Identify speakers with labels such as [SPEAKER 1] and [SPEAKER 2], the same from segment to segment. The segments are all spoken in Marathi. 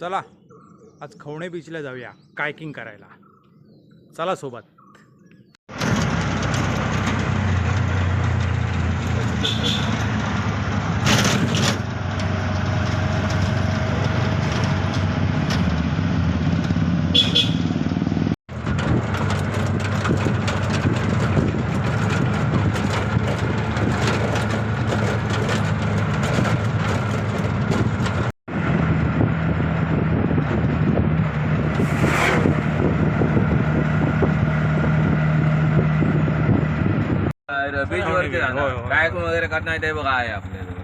[SPEAKER 1] चला आज खवणे बीचला जाऊया कायकिंग करायला. चला सोबत.
[SPEAKER 2] बीच वरती
[SPEAKER 1] होय, होय.
[SPEAKER 2] काय वगैरे करणार ते बघा आहे आपल्याला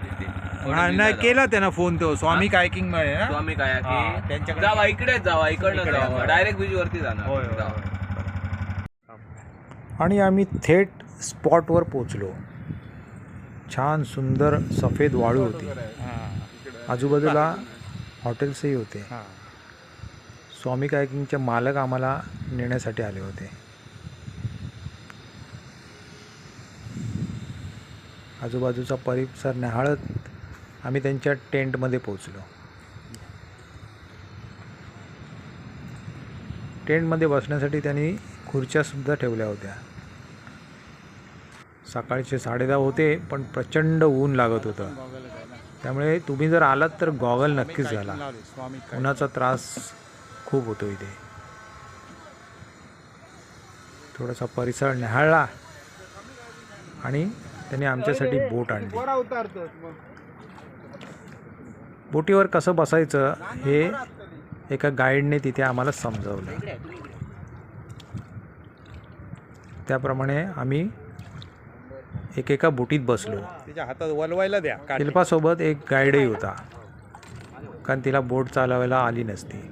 [SPEAKER 1] हा, नाही केला त्यानं फोन तो. स्वामी कायकिंगमध्ये ना?
[SPEAKER 2] स्वामी काय
[SPEAKER 1] हा,
[SPEAKER 2] की
[SPEAKER 1] त्यांच्याकडे-
[SPEAKER 2] जावा इकडेच जावा इकडनं
[SPEAKER 1] इकडे
[SPEAKER 2] जावा.
[SPEAKER 1] जावा.
[SPEAKER 2] डायरेक्ट बीच वरती जाणार.
[SPEAKER 1] होय, होय,
[SPEAKER 2] जावा.
[SPEAKER 1] आणि आम्ही थेट स्पॉटवर पोचलो छान सुंदर सफेद वाळू होती. आजूबाजूला हॉटेल्सही होते. स्वामी कायकिंगचे मालक आम्हाला नेण्यासाठी आले होते. आजूबाजूचा परिसर न्याहाळत आम्ही त्यांच्या टेंटमध्ये पोचलो टेंटमध्ये बसण्यासाठी त्यांनी खुर्च्यासुद्धा ठेवल्या होत्या. सकाळचे साडेदहा होते पण प्रचंड ऊन लागत होतं. त्यामुळे तुम्ही जर आलात तर गॉगल नक्कीच झाला. उन्हाचा त्रास खूप होतो इथे. थोडासा परिसर न्याहाळला आणि त्यांनी आमच्यासाठी बोट आणली. बोटीवर कसं बसायचं हे एका गाईडने तिथे आम्हाला समजवलं. त्याप्रमाणे आम्ही एकेका बोटीत बसलो.
[SPEAKER 3] तिच्या हातात वलवायला द्या
[SPEAKER 1] शिल्पासोबत एक गाईडही होता. कारण तिला बोट चालवायला आली नसती.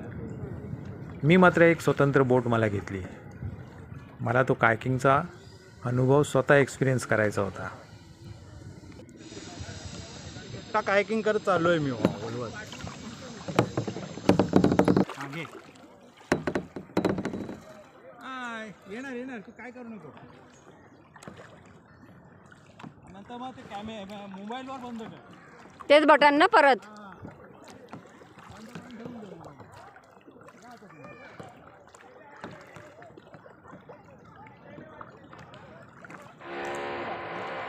[SPEAKER 1] मी मात्र एक स्वतंत्र बोट मला घेतली. मला तो कायकिंगचा अनुभव स्वतः एक्सपिरियन्स करायचा होता.
[SPEAKER 3] आता कायकिंग करत चाललोय मी. बोलवत. येणार येणार. तू काय करू नको. नंतर मग ते कॅमे मोबाईलवर बंद कर.
[SPEAKER 4] तेच बटन ना परत.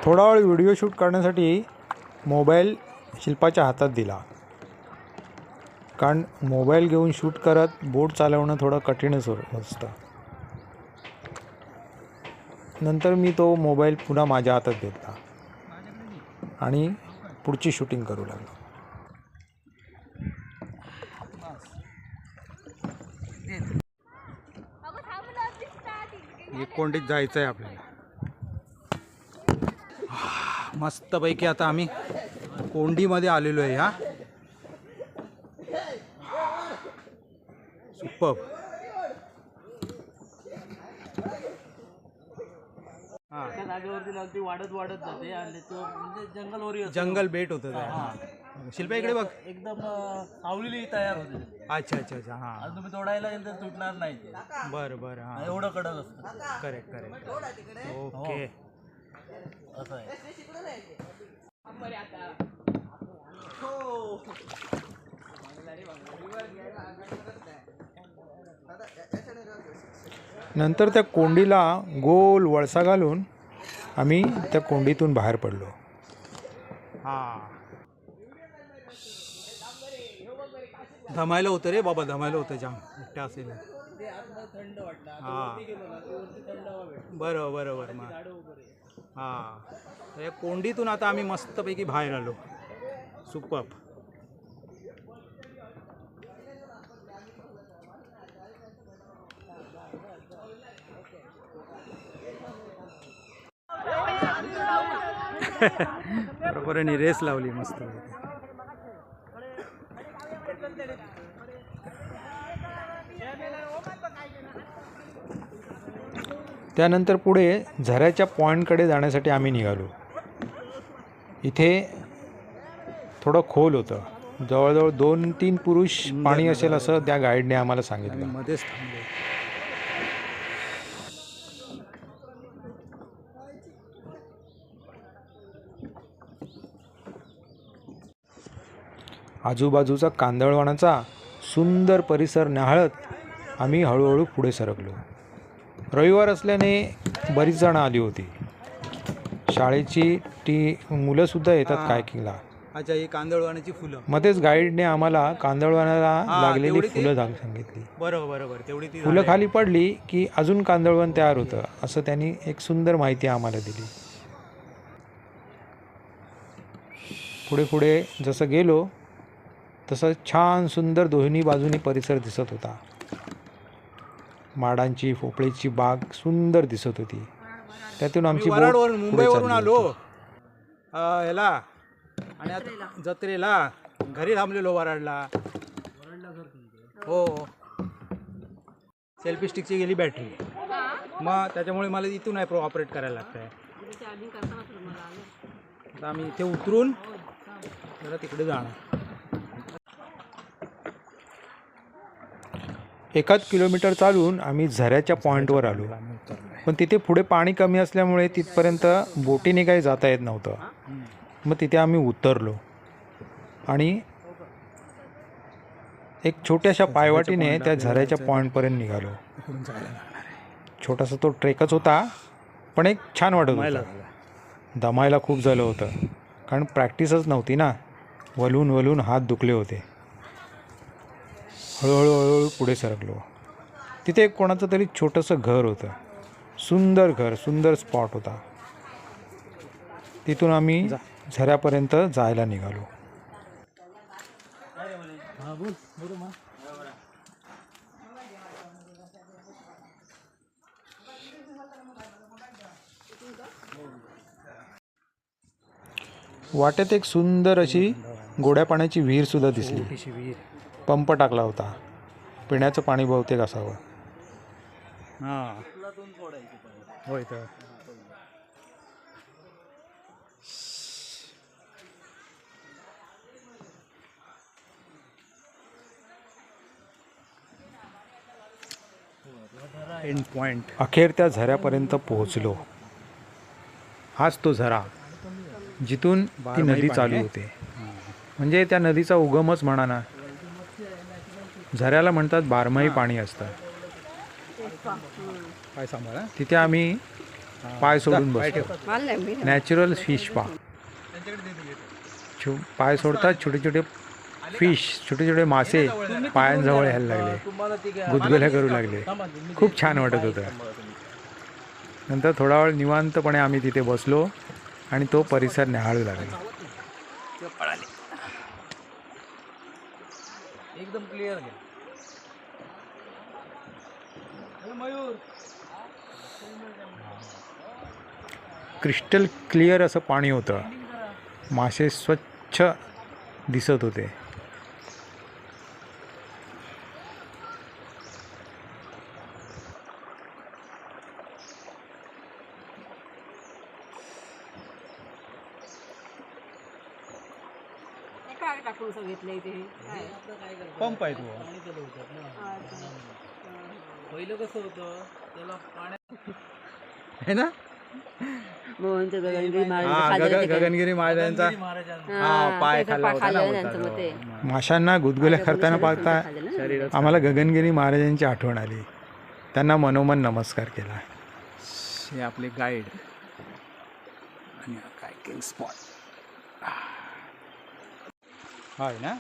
[SPEAKER 1] थोडा वेळ व्हिडिओ शूट करण्यासाठी मोबाईल शिल्पाच्या हातात दिला. कारण मोबाईल घेऊन शूट करत बोट चालवणं थोडं कठीणच असतं. नंतर मी तो मोबाईल पुन्हा माझ्या हातात घेतला. आणि पुढची शूटिंग करू लागलो. कोंडीत जायचं आहे आपल्याला मस्तपैकी आता आम्ही कोंडीमध्ये आलेलो आहे हा. सुपर.
[SPEAKER 5] त्या जागेवरती लागते वाढत वाढत जाते आणि तो म्हणजे जंगल ओरी
[SPEAKER 1] जंगल बेट होतं ते. हा. शिल्पा इकडे बघ.
[SPEAKER 5] एकदम अं, सावलेली तयार होते
[SPEAKER 1] अच्छा अच्छा अच्छा हां.
[SPEAKER 5] आणि तुम्ही तोडायला गेलं तर तुटणार नाही ते.
[SPEAKER 1] बरं बरं हां.
[SPEAKER 5] एवढं कडक असतं.
[SPEAKER 1] Correct correct. ओके.
[SPEAKER 5] असं आहे.
[SPEAKER 1] नंतर त्या कोंडीला गोल वळसा घालून आम्ही त्या कोंडीतून बाहेर पडलो. हां. धमायला होतं रे बाबा धमायला होतं जाम. एकट्या असेल. हां. बरं बरं बरं मग. हां. तर या कोंडीतून आता आम्ही मस्तपैकी बाहेर आलो. सुपप बरोबर आणि रेस लावली मस्त. त्यानंतर पुढे झऱ्याच्या पॉईंटकडे जाण्यासाठी आम्ही निघालो. इथे थोडं खोल होतं. जवळजवळ दोन तीन पुरुष पाणी असेल असं त्या गाईडने आम्हाला सांगितलं. मध्येच थांबलो. आजूबाजूचा कांदळवनाचा सुंदर परिसर न्याहाळत आम्ही हळूहळू पुढे सरकलो. रविवार असल्याने बरीच जणं आली होती. शाळेची टी मुलंसुद्धा येतात कायकिंगला.
[SPEAKER 3] अच्छा ही फुलं.
[SPEAKER 1] मध्येच गाईडने आम्हाला कांदळवनाला लागलेली फुलं सांग सांगितली.
[SPEAKER 3] बरोबर बरोबर तेवढी ती
[SPEAKER 1] फुलं खाली पडली की अजून कांदळवन तयार होतं असं त्यांनी एक सुंदर माहिती आम्हाला दिली. पुढे पुढे जसं गेलो तसं छान सुंदर दोन्ही बाजूनी परिसर दिसत होता. माडांची पोपळीची बाग सुंदर दिसत होती. त्यातून आमची
[SPEAKER 3] वराडवरून मुंबईवरून आलो. ह्याला आणि आता जत्रेला. घरी थांबलेलो वराडला. हो. सेल्फी स्टिकची गेली बॅटरी. मग त्याच्यामुळे मला इथून आहे ऑपरेट करायला लागत आहे आता आम्ही इथे उतरून जरा तिकडे जाणार.
[SPEAKER 1] एकाच किलोमीटर चालून आम्ही झऱ्याच्या पॉईंटवर आलो. पण तिथे पुढे पाणी कमी असल्यामुळे तिथपर्यंत बोटीने काही जाता येत नव्हतं. मग तिथे आम्ही उतरलो. आणि एक छोट्याशा पायवाटीने त्या झऱ्याच्या पॉईंटपर्यंत निघालो. छोटासा तो ट्रेकच होता पण एक छान वाटत होता. दमायला खूप झालं होतं. कारण प्रॅक्टिसच नव्हती ना. वलून वलून हात दुखले होते. हळूहळू हळूहळू पुढे सरकलो. तिथे एक कोणाचं तरी छोटंसं घर होतं. सुंदर घर सुंदर स्पॉट होता. तिथून आम्ही झऱ्यापर्यंत जायला निघालो. वाटेत एक सुंदर अशी गोड्या पाण्याची विहीर सुद्धा दिसली. पंप टाकला होता. पिण्याचं पाणी बहुतेक असावं.
[SPEAKER 3] हां. होय तर. एंड पॉइंट
[SPEAKER 1] अखेर त्या झऱ्यापर्यंत पोहोचलो. हाच तो झरा जिथून ती नदी चालू? होते. म्हणजे त्या नदीचा उगमच म्हणा ना झऱ्याला म्हणतात बारमाही पाणी असतं.
[SPEAKER 3] काय सांभाळा
[SPEAKER 1] तिथे आम्ही पाय सोडून
[SPEAKER 3] पाय
[SPEAKER 1] बसतो. नॅचरल फिश पा. छो पाय सोडतात छोटे छोटे फिश छोटे छोटे मासे पायांजवळ यायला लागले. गुदगुल्या करू लागले. खूप छान वाटत होतं. नंतर थोडा वेळ निवांतपणे आम्ही तिथे बसलो आणि तो परिसर न्याहाळू लागलो.
[SPEAKER 5] एकदम क्लिअर घ्या
[SPEAKER 1] क्रिस्टल क्लिअर असं पाणी होतं. मासे स्वच्छ दिसत होते.
[SPEAKER 4] काय टाकून सांगितलं इथे काय?
[SPEAKER 3] पंप आहे तो.
[SPEAKER 5] पहिलं कसं होतं त्याला पाण्यात
[SPEAKER 3] है ना?
[SPEAKER 4] मोहनचं गगनगिरी
[SPEAKER 3] हा
[SPEAKER 4] महाराज
[SPEAKER 3] गगन गगनगिरी महाराजांचा
[SPEAKER 5] महाराजांना
[SPEAKER 3] हा पाय खाल्ला होता ना
[SPEAKER 4] त्यांचं मग ते
[SPEAKER 3] बोलतात.
[SPEAKER 1] माशांना गुदगुल्या करताना पाहता आम्हाला गगनगिरी महाराजांची आठवण आली. त्यांना मनोमन नमस्कार केला.
[SPEAKER 3] हे आपले गाईड आणि कायकिंग स्पॉट होय ना?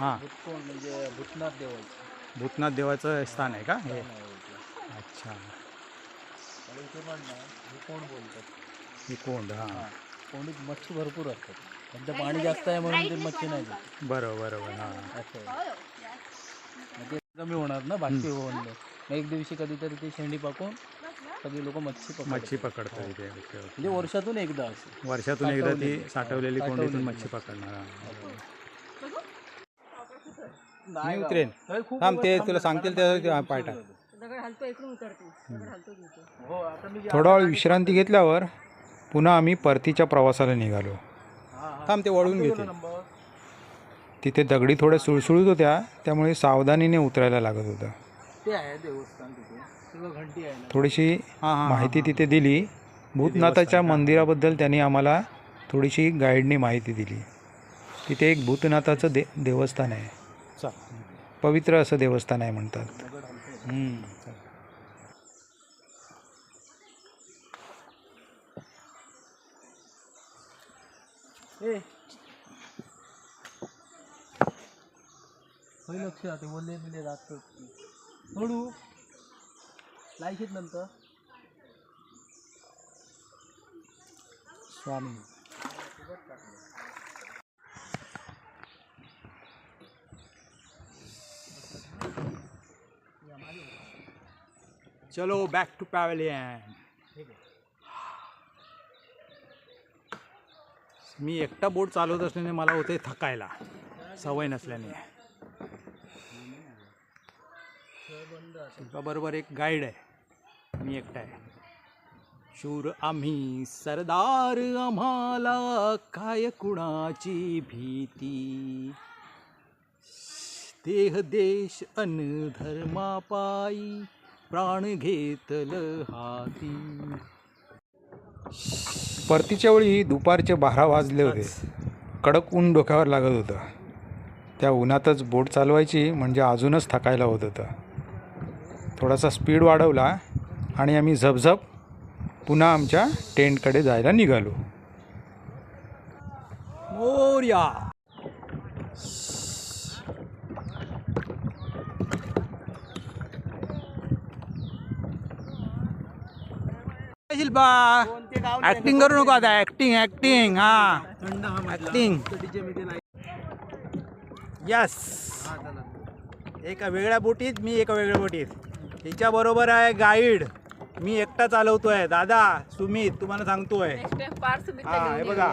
[SPEAKER 3] हां.
[SPEAKER 5] भूतकोण म्हणजे भूतनाथ देवाचं.
[SPEAKER 3] भूतनाथ देवाचं स्थान आहे का? हे. अच्छा.
[SPEAKER 5] इथे पण ना हे कोण बोलतात?
[SPEAKER 3] ही कोंड हां.
[SPEAKER 5] कोंडीत मच्छी भरपूर असतात. त्यांचं पाणी जास्त आहे म्हणून ते मच्छी नाही देत
[SPEAKER 3] बरोबर बरोबर हां.
[SPEAKER 5] असं आहे. मग ते कमी होणार ना बाकी होऊन मग एक दिवशी कधीतरी ती शेंडी पाकून सगळी लोक मच्छी पकडतात.
[SPEAKER 3] मच्छी पकडतात इथे. Okay, okay.
[SPEAKER 5] म्हणजे वर्षातून एकदा असं.
[SPEAKER 3] वर्षातून एकदा ती
[SPEAKER 5] साठवलेली.
[SPEAKER 3] कोंडीतून. मच्छी पकडणार. हां.
[SPEAKER 5] नाही
[SPEAKER 3] मी. उतरेन थांब ते तुला सांगतील
[SPEAKER 5] थांब,
[SPEAKER 3] त्या
[SPEAKER 5] थांब,
[SPEAKER 3] पाय
[SPEAKER 5] थांब.
[SPEAKER 3] टाक.
[SPEAKER 4] दगड हलतो इकडून उतरतो. दगड हलतो तिथे.
[SPEAKER 5] हो आता मी जे-
[SPEAKER 1] थोडा वेळ विश्रांती घेतल्यावर पुन्हा आम्ही परतीच्या प्रवासाला निघालो.
[SPEAKER 5] हा, हा.
[SPEAKER 3] थांब ते वळून घेते.
[SPEAKER 5] नंबर.
[SPEAKER 1] तिथे दगडी थोड्या सुळसुळीत होत्या त्यामुळे सावधानीने उतरायला लागत होतं.
[SPEAKER 5] ते आहे देवस्थान तिथे. सगळं घंटी आहे ना.
[SPEAKER 1] थोडीशी माहिती तिथे दिली. भूतनाथाच्या मंदिराबद्दल त्यांनी आम्हाला थोडीशी गाईडनी माहिती दिली. तिथे एक भूतनाथाचं दे देवस्थान आहे. पवित्र असं देवस्थान आहे म्हणतात.
[SPEAKER 3] हम्म.
[SPEAKER 5] ए. होई लक्ष ते ओले बिले जातात हळू लायशीत नंतर.
[SPEAKER 3] स्वामी. चलो बॅक टू पॅवेलियन मी एकटा बोट चालवत असल्याने मला होते थकायला. सवय नसल्याने. बरोबर एक गाईड आहे. मी एकटा आहे. शूर आम्ही सरदार आम्हाला काय कुणाची भीती? देह देश अन धर्मापायी प्राण घेतल हाती.
[SPEAKER 1] परतीच्या वेळी दुपारचे बारा वाजले होते. कडक ऊन डोक्यावर लागत होतं. त्या उन्हातच बोट चालवायची म्हणजे अजूनच थकायला होत होतं. थोडासा स्पीड वाढवला आणि आम्ही झपझप पुन्हा आमच्या टेंटकडे जायला निघालो.
[SPEAKER 3] मोर्या. शिल्पा. ऍक्टिंग करू नको आता ऍक्टिंग ऍक्टिंग हा. ऍक्टिंग यस एका वेगळ्या बोटीत मी एका वेगळ्या बोटीत. हिच्या बरोबर आहे गाईड मी एकटा चालवतोय. दादा सुमित तुम्हाला सांगतोय. हा हे बघा.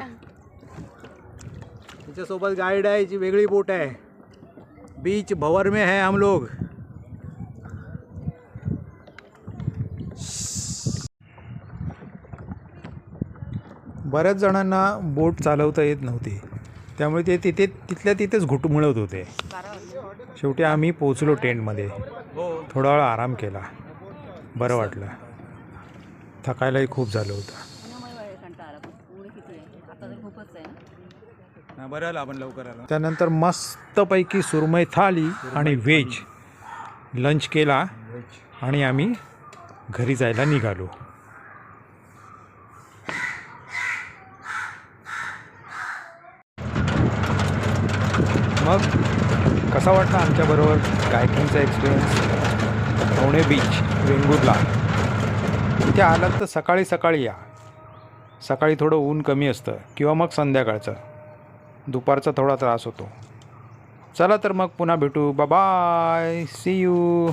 [SPEAKER 3] तिच्यासोबत गाईड आहे जी वेगळी बोट आहे. बीच भवर में है हम लोग.
[SPEAKER 1] बऱ्याच जणांना बोट चालवता येत नव्हती. त्यामुळे ते तिथे तिथल्या तिथेच घुटमुळत होते. शेवटी आम्ही पोचलो टेंटमध्ये. थोडा वेळ आराम केला. बरं वाटलं. थकायलाही खूप झालं होतं.
[SPEAKER 3] बरं आलं आपण लवकर आलो.
[SPEAKER 1] त्यानंतर मस्तपैकी सुरमई थाली आणि व्हेज लंच केला आणि आम्ही घरी जायला निघालो. मग कसा वाटला आमच्याबरोबर कायकिंगचा एक्सपिरियन्स पवणे बीच वेंगुर्ला. इथे आलात तर सकाळी सकाळी या. सकाळी थोडं ऊन कमी असतं किंवा मग संध्याकाळचं. दुपारचा थोडा त्रास होतो. चला तर मग पुन्हा भेटू. Bye C you